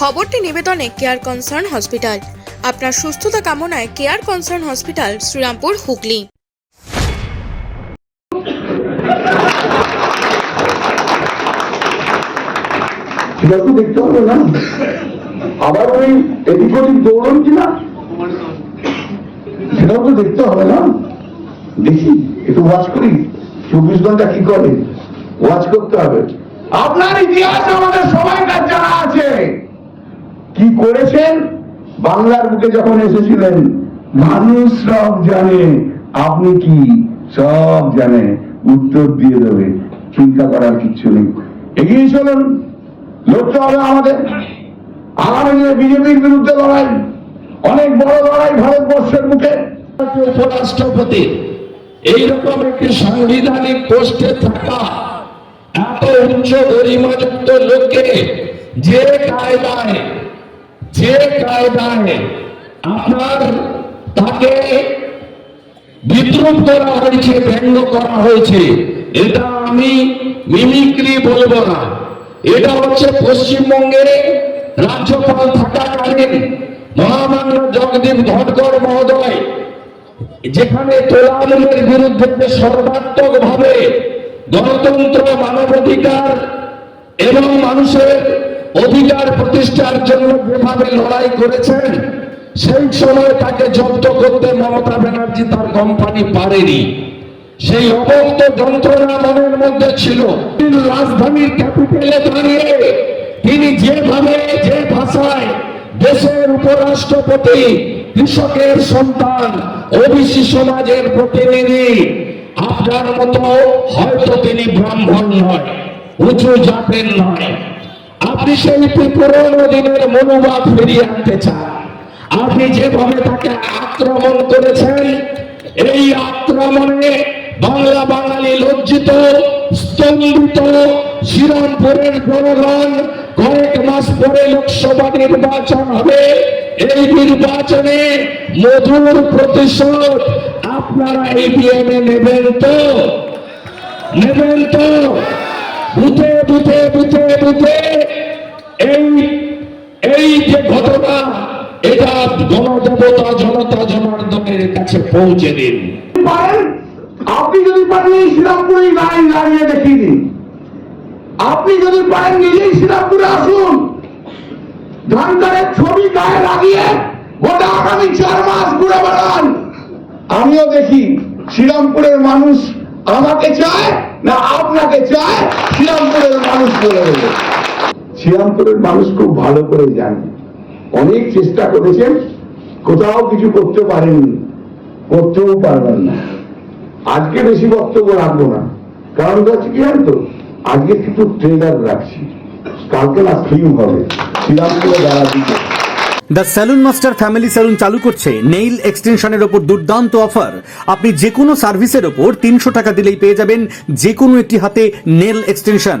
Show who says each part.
Speaker 1: খবরটি নিবেদনে care concern hospital আপনার সুস্থতা কামনায় care concern hospital Serampore, Hooghly.
Speaker 2: আবার ওই এদিক ওদিক দৌড়ন সেটাও তো দেখতে হবে না? দেখি, একটু ওয়াচ করি। চব্বিশ ঘণ্টা কি করে? ওয়াচ করতে হবে। আপনার ইতিহাস আমাদের আছে কি করেছেন? বাংলার বুকে যখন এসেছিলেন মানুষ সব জানে, আপনি কি? সব জানে, উত্তর দিয়ে দেবে, চিন্তা করার কিচ্ছু নেই। এগিয়ে চলুন, লড়তে হবে আমাদের। দিনে বিজেপির বিরুদ্ধে লড়াই, অনেক বড় লড়াই ভারতবর্ষের বুকে।
Speaker 3: উপরাষ্ট্রপতি, এইরকম একটি সাংবিধানিক পোস্টে থাকা এত উচ্চ গরিমাযুক্ত লোককে যে কায়দায় যে কায়দায় আপনার তাকে বিদ্রুপ করা হয়েছে, ব্যঙ্গ করা হয়েছে, এটা আমি মিমিক্রি বলব না। এটা হচ্ছে পশ্চিমবঙ্গের রাজ্যপাল থাকাকালীন মহামান্য জগদীপ ধনকর মহোদয়, যেখানে তোলামুলের বিরুদ্ধে সর্বাত্মক ভাবে গণতন্ত্র, মানবাধিকার এবং মানুষের অধিকার প্রতিষ্ঠার যেভাবে লড়াই করেছেন, সেই সময় তাকে জব্দ করতে মমতা ব্যানার্জি তার কোম্পানি পারেনি। সেই অবক্ত যন্ত্রণা মনের মধ্যে ছিল। রাজধানীর ক্যাপিটালে দাঁড়িয়ে তিনি যেভাবে যে ভাষায় দেশের উপরাষ্ট্রপতি, কৃষকের সন্তান, ওবিসি সমাজের প্রতিনিধি, আপনার মতো হয়তো তিনি ব্রাহ্মণ নয়, উঁচু জাতের নয়। আপনি সেই পুরনো দিনের মনোভাব ফিরিয়ে আনতে চান। আপনি যেভাবে তাকে আক্রমণ করেছেন, এই আক্রমণে বাংলা বাঙালি লজ্জিত, স্তম্ভিত শ্রীরামপুরের জনগণ কয়েক মাস পরে লোকসভা নির্বাচন হবে। এই নির্বাচনে মধুর প্রতিশোধ আপনারা ইভিএম এ নেবেন তো? নেবেন তো? বুথে বুথে বুথে বুথে এই এই যে ঘটনা এটা গণদেবতা জনতা জনার্দনের কাছে পৌঁছে দিন।
Speaker 2: পারেন আপনি যদি পারেন এই লাইন দাঁড়িয়ে দেখিয়ে দিন। আপনি যদি পারেন নিজেই শ্রীরামপুরে আসুন। ধানকারের ছবি গায়ে লাগিয়ে গোটা আগামী চার মাস ঘুরে বেড়ান। আমিও দেখি শ্রীরামপুরের মানুষ আমাকে চায় না আপনাকে চায় শ্রীরামপুরের মানুষ বলে দেবে। শ্রীরামপুরের মানুষ খুব ভালো করে জানে। অনেক চেষ্টা করেছেন, কোথাও কিছু করতে পারেননি, করতেও পারবেন না। আজকে বেশি বক্তব্য রাখব না, কারণ হচ্ছে কি জানেন তো আজকে কিন্তু ট্রেলার রাখছি, কালকে না ফিল্ম হবে শ্রীরামপুরে বেড়া দিতে
Speaker 4: the saloon master family saloon চালু করছে নেইল এক্সটেনশনের ওপর দুর্দান্ত অফার আপনি যে কোনো সার্ভিসের ওপর তিনশো টাকা দিলেই পেয়ে যাবেন যে কোনো একটি হাতে নেল এক্সটেনশন